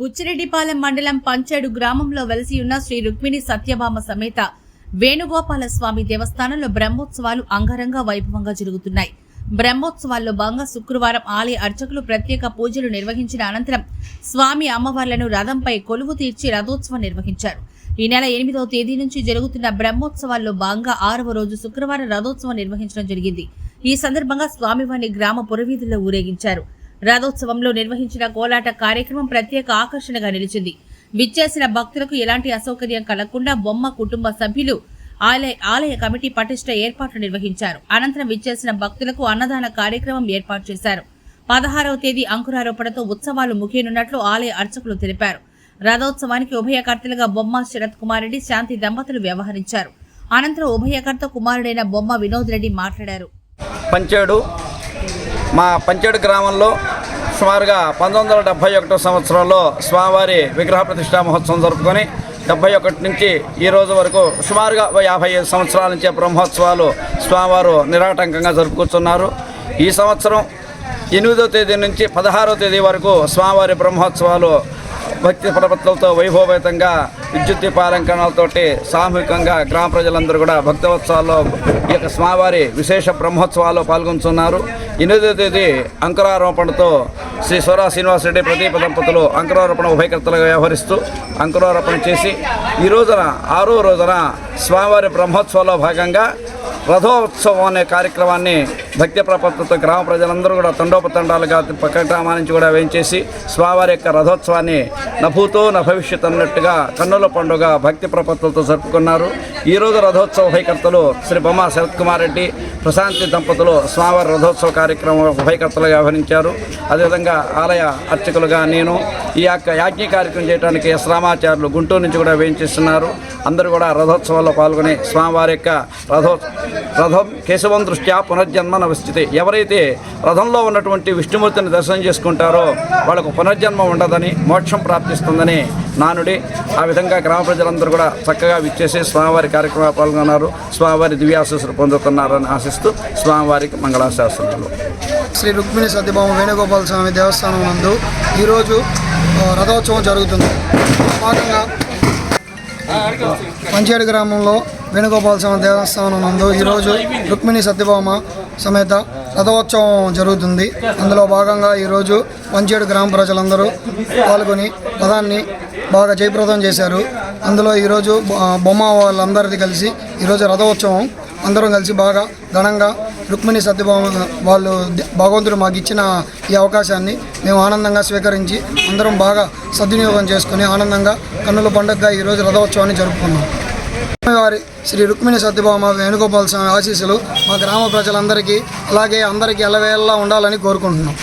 బుచ్చిరెడ్డిపాలెం మండలం పంచేడు గ్రామంలో వెలిసి ఉన్న శ్రీ రుక్మిణి సత్యభామ సమేత వేణుగోపాల స్వామి దేవస్థానంలో బ్రహ్మోత్సవాలు అంగరంగ వైభవంగా జరుగుతున్నాయి. బ్రహ్మోత్సవాల్లో భాగంగా శుక్రవారం ఆలయ అర్చకులు ప్రత్యేక పూజలు నిర్వహించిన అనంతరం స్వామి అమ్మవార్లను రథంపై కొలువు తీర్చి రథోత్సవం నిర్వహించారు. ఈ నెల ఎనిమిదవ తేదీ నుంచి జరుగుతున్న బ్రహ్మోత్సవాల్లో భాగంగా ఆరవ రోజు శుక్రవారం రథోత్సవం నిర్వహించడం జరిగింది. ఈ సందర్భంగా స్వామివారిని గ్రామ పురవీధుల్లో ఊరేగించారు. రథోత్సవంలో నిర్వహించిన కోలాట కార్యక్రమం ప్రత్యేక ఆకర్షణగా నిలిచింది. విచ్చేసిన భక్తులకు ఎలాంటి అసౌకర్యం కలగకుండా బొమ్మ కుటుంబ సభ్యులు ఆలయ ఆలయ కమిటీ పటిష్ట ఏర్పాట్లు నిర్వహించారు. అనంతరం విచ్చేసిన భక్తులకు అన్నదాన కార్యక్రమం ఏర్పాటు చేశారు. పదహారవ తేదీ అంకురారోపణతో ఉత్సవాలు ముగియనున్నట్లు ఆలయ అర్చకులు తెలిపారు. రథోత్సవానికి ఉభయకర్తలుగా బొమ్మ శరత్ కుమార్ రెడ్డి శాంతి దంపతులు వ్యవహరించారు. అనంతరం ఉభయకర్త కుమారుడైన బొమ్మ వినోద్ రెడ్డి మాట్లాడారు. పంచాడు మా పంచేడు గ్రామంలో సుమారుగా పంతొమ్మిది వందల డెబ్భై ఒకటో సంవత్సరంలో స్వామివారి విగ్రహ ప్రతిష్టా మహోత్సవం జరుపుకొని డెబ్బై ఒకటి నుంచి ఈ రోజు వరకు సుమారుగా యాభై ఐదు సంవత్సరాల నుంచి బ్రహ్మోత్సవాలు స్వామివారు నిరాటంకంగా జరుపుకుంటున్నారు ఈ సంవత్సరం ఎనిమిదో తేదీ నుంచి పదహారో తేదీ వరకు స్వామివారి బ్రహ్మోత్సవాలు భక్తి ప్రపత్తులతో వైభవపేతంగా విద్యుత్ దీపాలంకరణలతోటి సామూహికంగా గ్రామ ప్రజలందరూ కూడా భక్తోత్సవాల్లో ఈ యొక్క స్వామివారి విశేష బ్రహ్మోత్సవాల్లో పాల్గొంటున్నారు. ఎనిమిదో తేదీ అంకురారోపణతో శ్రీ సోరా శ్రీనివాసరెడ్డి ప్రదీప దంపతులు అంకురారోపణ ఉభయకర్తలుగా వ్యవహరిస్తూ అంకురారోపణ చేసి ఈ రోజున ఆరో రోజున స్వామివారి బ్రహ్మోత్సవంలో భాగంగా రథోత్సవం అనే కార్యక్రమాన్ని భక్తి ప్రపత్తులతో గ్రామ ప్రజలందరూ కూడా తండోపతండాలుగా పక్క గ్రామాల నుంచి కూడా వేయించేసి స్వామివారి యొక్క రథోత్సవాన్ని నభూతో న భవిష్యత్ అన్నట్టుగా కన్నుల పండుగ భక్తి ప్రపత్తులతో జరుపుకున్నారు. ఈరోజు రథోత్సవ ఉభయకర్తలు శ్రీ బొమ్మ శరత్ కుమార్ రెడ్డి ప్రశాంతి దంపతులు స్వామివారి రథోత్సవ కార్యక్రమం ఉభయకర్తలుగా వ్యవహరించారు. అదేవిధంగా ఆలయ అర్చకులుగా నేను ఈ యొక్క యాజ్ఞ కార్యక్రమం చేయడానికి శ్రామాచార్యులు గుంటూరు నుంచి కూడా వేయించిస్తున్నారు. అందరూ కూడా రథోత్సవాల్లో పాల్గొని స్వామివారి యొక్క రథో రథం కేశవం దృష్ట్యా పునర్జన్మ నవస్థితి ఎవరైతే రథంలో ఉన్నటువంటి విష్ణుమూర్తిని దర్శనం చేసుకుంటారో వాళ్ళకు పునర్జన్మ ఉండదని మోక్షం ప్రాప్తిస్తుందని నానుడి ఆ విధంగా గ్రామ ప్రజలందరూ కూడా చక్కగా విచ్చేసి స్వామివారి కార్యక్రమాలు పాల్గొన్నారు. స్వామివారి దివ్యాశీస్సులు పొందుతున్నారని ఆశిస్తూ స్వామివారికి మంగళాశాసనాలు. శ్రీ రుక్మిణి సత్యభామ వేణుగోపాల స్వామి దేవస్థానం నందు ఈరోజు రథోత్సవం జరుగుతుంది. భాగంగా పంచేడు గ్రామంలో వేణుగోపాల స్వామి దేవస్థానం నందు ఈరోజు రుక్మిణి సత్యభామ సమేత రథోత్సవం జరుగుతుంది. అందులో భాగంగా ఈరోజు పంచేడు గ్రామ ప్రజలందరూ పాల్గొని రథాన్ని బాగా జయప్రదం చేశారు. అందులో ఈరోజు బొమ్మ వాళ్ళందరిది కలిసి ఈరోజు రథోత్సవం అందరం కలిసి బాగా ఘనంగా రుక్మిణి సత్యభామ వాళ్ళు భగవంతుడు మాకు ఇచ్చిన ఈ అవకాశాన్ని మేము ఆనందంగా స్వీకరించి అందరం బాగా సద్వినియోగం చేసుకుని ఆనందంగా కన్నుల పండుగగా ఈరోజు రథోత్సవాన్ని జరుపుకున్నాం. వారి శ్రీ రుక్మిణి సత్యభామ వేణుగోపాల స్వామి ఆశీస్సులు మా గ్రామ ప్రజలందరికీ అలాగే అందరికీ ఎల్లవేళలా ఉండాలని కోరుకుంటున్నాం.